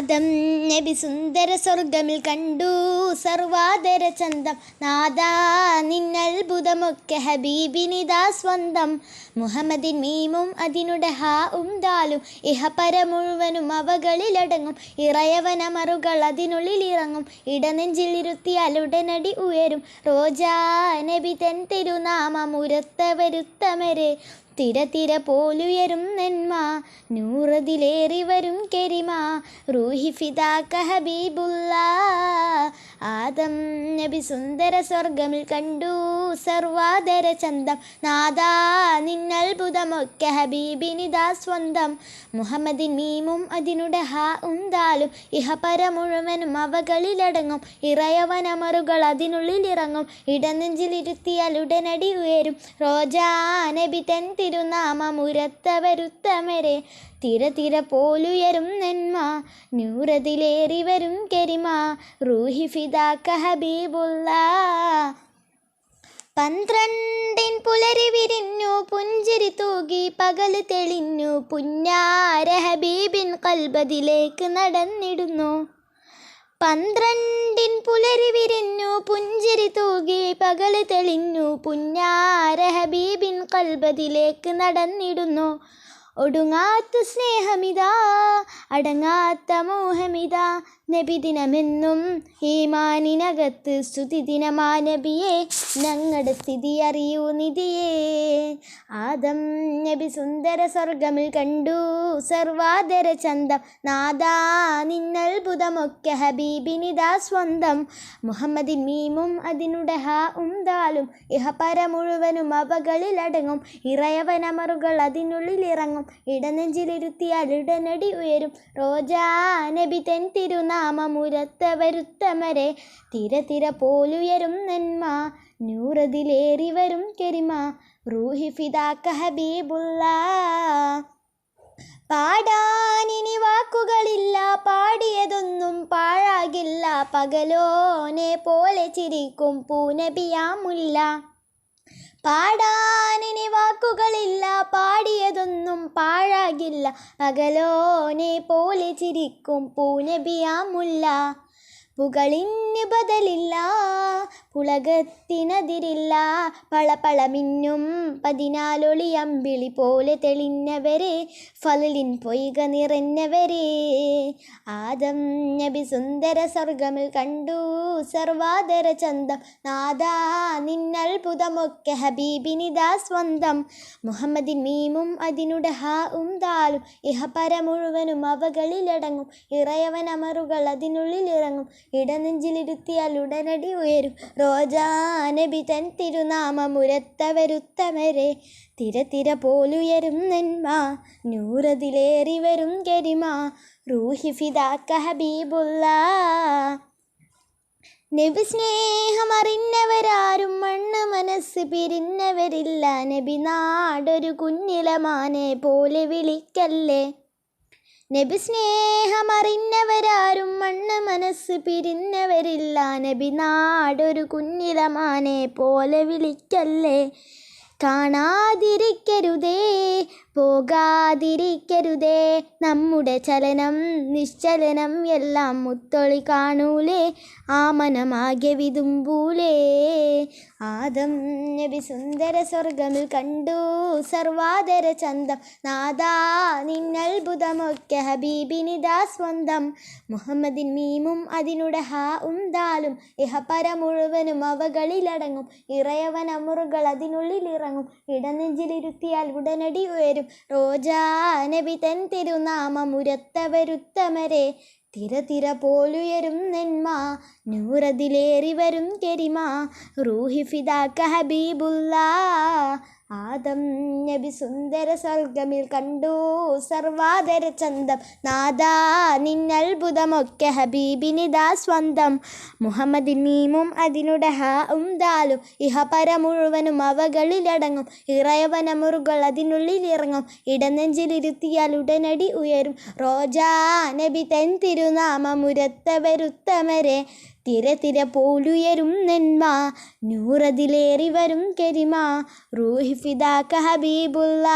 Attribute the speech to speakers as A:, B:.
A: ആദം നബി സുന്ദര സ്വർഗമിൽ കണ്ടു. സർവാദര ചന്തം. നാദാ നിന്നത്ഭുതമൊക്കെ ഹബീബിനിതാ സ്വന്തം. മുഹമ്മദിൻ മീമും അതിനുടെ ഹാ ഉം ദാലും. ഇഹപര മുഴുവനും അവകളിലടങ്ങും. ഇറയവനമറുകൾ അതിനുള്ളിൽ ഇറങ്ങും. ഇടനെഞ്ചിൽ ഇരുത്തിയാൽ ഉടനടി ഉയരും. റോജാ നബി തൻ തിരുനാമം ഉരത്തവരുത്തമരെ തിര തിര പോലുയരും നെന്മ. നൂറതിലേറി വരും കെരിമ. റൂഹി ഫിദാക്ക ഹബീബുള്ള ആദം നബി സുന്ദര സ്വർഗമിൽ കണ്ടു. സർവാദര ചന്തം. നാദാ നിന്നത്ഭുതമൊക്കെ ഹബീബിനിതാ സ്വന്തം. മുഹമ്മദിൻ മീമും അതിനുടെ ഹാ ഉന്താലും. ഇഹപര മുഴുവനും അവകളിലടങ്ങും. ഇറയവനമറുകൾ അതിനുള്ളിൽ ഇറങ്ങും ഇടനെഞ്ചിലിരുത്തിയാൽ ഉടനടി ഉയരും. റോജാ നബി തൻ തിരുനാമം ഉരത്തവരുത്തമരെ തിര തിര പോലുയരും നെന്മ നൂറതിലേറി വരും കരിമ. റൂഹി ഫിദാക്ക ഹബീബുള്ള പന്ത്രണ്ടിൻ പുലരി വിരിഞ്ഞു പുഞ്ചിരി തൂകി പകൽ തെളിഞ്ഞു പുന്നാര ഹബീബിൻ കൽബതിലേക്ക് നടന്നിടുന്നു. പന്ത്രണ്ടിൻ പുലരി വിരിഞ്ഞു പുഞ്ചിരി തൂകി പകൽ തെളിഞ്ഞു പുന്നാര ഹബീബിൻ കൽബതിലേക്ക് നടന്നിടുന്നു. ഒടുങ്ങാത്ത സ്നേഹമിതാ അടങ്ങാത്ത മോഹമിതാ നബിദിനമെന്നും ഈമാനിനകത്ത് സ്തുതി ദിനമാ നബിയെ ഞങ്ങളുടെ സ്ഥിതി അറിയൂ നിധിയേ. ആദം നബി സുന്ദര സ്വർഗമിൽ കണ്ടു സർവാദര ചന്തം നാദാ നിന്നത്ഭുതമൊക്കെ ഹബീബിനിതാ സ്വന്തം. മുഹമ്മദിൻ മീമും അതിനുടെ ഹാ ഉന്താലും ഇഹപര മുഴുവനും അവകളിലടങ്ങും ഇറയവനമറുകൾ അതിനുള്ളിലിറങ്ങും ഇടനെഞ്ചിലിരുത്തിയാൽ ഉടനടി ഉയരും. റോജാ നബി തെൻ തിരുനാമം ഉരത്തവരുത്തമരെ തിര തിര പോലുയരും നന്മ. നൂറതിലേറി വരും കെരിമ. റൂഹി ഫിദാക്ക ഹബീബുള്ള പാടാനിനി വാക്കുകളില്ല പാടിയതൊന്നും പാഴാകില്ല. പകലോനെ പോലെ ചിരിക്കും പൂനബിയാമുല്ല. പാടാനിനി വാക്കുകളില്ല പാടിയതൊന്നും പാഴാകില്ല. പകലോനെ പോലെ ചിരിക്കും പൂനബിയാമുല്ല. പുകളിന് ബദലില്ല പുളകത്തിനതിരില്ല. പളപളമിന്നും പതിനാലൊളി അമ്പിളി പോലെ തെളിഞ്ഞവരെ ഫലിൻ പൊയ്ക നിറഞ്ഞവരെ. ആദം നബി സുന്ദര സ്വർഗമിൽ കണ്ടു സർവാദര ചന്തം. നാദാ നിന്നത്ഭുതമൊക്കെ ഹബീബിനിതാ സ്വന്തം. മുഹമ്മദിൻ മീമും അതിനുടെ ഹാ ഉം ദാലും ഇഹപര മുഴുവനും അവകളിലടങ്ങും. ഇറയവൻ അമറുകൾ ഇറങ്ങും ഇടനെഞ്ചിലിരുത്തിയാൽ ഉടനടി ഉയരും. റോജാനബി തൻ തിരുനാമമുരത്തവരുത്തമരെ തിര തിര പോലുയരും നന്മ. നൂറതിലേറി വരും ഗരിമ. റൂഹി നബി സ്നേഹമറിഞ്ഞവരാരും മണ്ണ് മനസ്സ് പിരിഞ്ഞവരില്ല. നബി നാടൊരു കുഞ്ഞിലമാനെ പോലെ വിളിക്കല്ലേ? നബി സ്നേഹമറിഞ്ഞവരാരും മണ്ണ് മനസ്സ് പിരിഞ്ഞവരില്ല. നബി നാടൊരു കുഞ്ഞിലമാനെ പോലെ വിളിക്കല്ലേ? കാണാതിരിക്കരുതേ. പോകാതിരിക്കരുതേ. നമ്മുടെ ചലനം നിശ്ചലനം എല്ലാം മുത്തൊളി കാണൂലേ. ആ മനമാകെ വിതുമ്പൂലേ. ആദം നബി സുന്ദര സ്വർഗമിൽ കണ്ടു. സർവാദര ചന്തം. നാദാ നിന്നത്ഭുതമൊക്കെ ഹബീബിനിതാ സ്വന്തം. മുഹമ്മദിൻ മീമും അതിനുടെ ഹാ ഉന്താലും ഇഹ ഇഹപര മുഴുവനും അവകളിലടങ്ങും. ഇറയവനമുറുകൾ അതിനുള്ളിൽ ഇറങ്ങും ഇടനെഞ്ചിലിരുത്തിയാൽ ഉടനടി ഉയരും. റോജാ നബി തൻ തിരുനാമമുരത്തവരുത്തമരെ തിര തിര പോലുയരും നെന്മ നൂറതിലേറി വരും കെരിമ. റൂഹി ഫിദാക്ക ഹബീബുള്ള ആദം നബി സുന്ദര സ്വർഗമിൽ കണ്ടു. സർവാദര ചന്തം. നാദാ നിന്നത്ഭുതമൊക്കെ ഹബീബിനിതാ സ്വന്തം. മുഹമ്മദ് നീമും ദാലും. ഇഹപര മുഴുവനും അവകളിലടങ്ങും ഇറയവനമുറുകൾ അതിനുള്ളിൽ ഇറങ്ങും. ഇടനെഞ്ചിലിരുത്തിയാൽ ഉടനടി ഉയരും. റോജാ നബി തൻ തിരുനാമം ഉരത്തവരുത്തമരെ തിര തിര പോലുയരും നെന്മ നൂറതിലേറി വരും കരിമ. റൂഹി ഫിദാക്ക ഹബീബുള്ള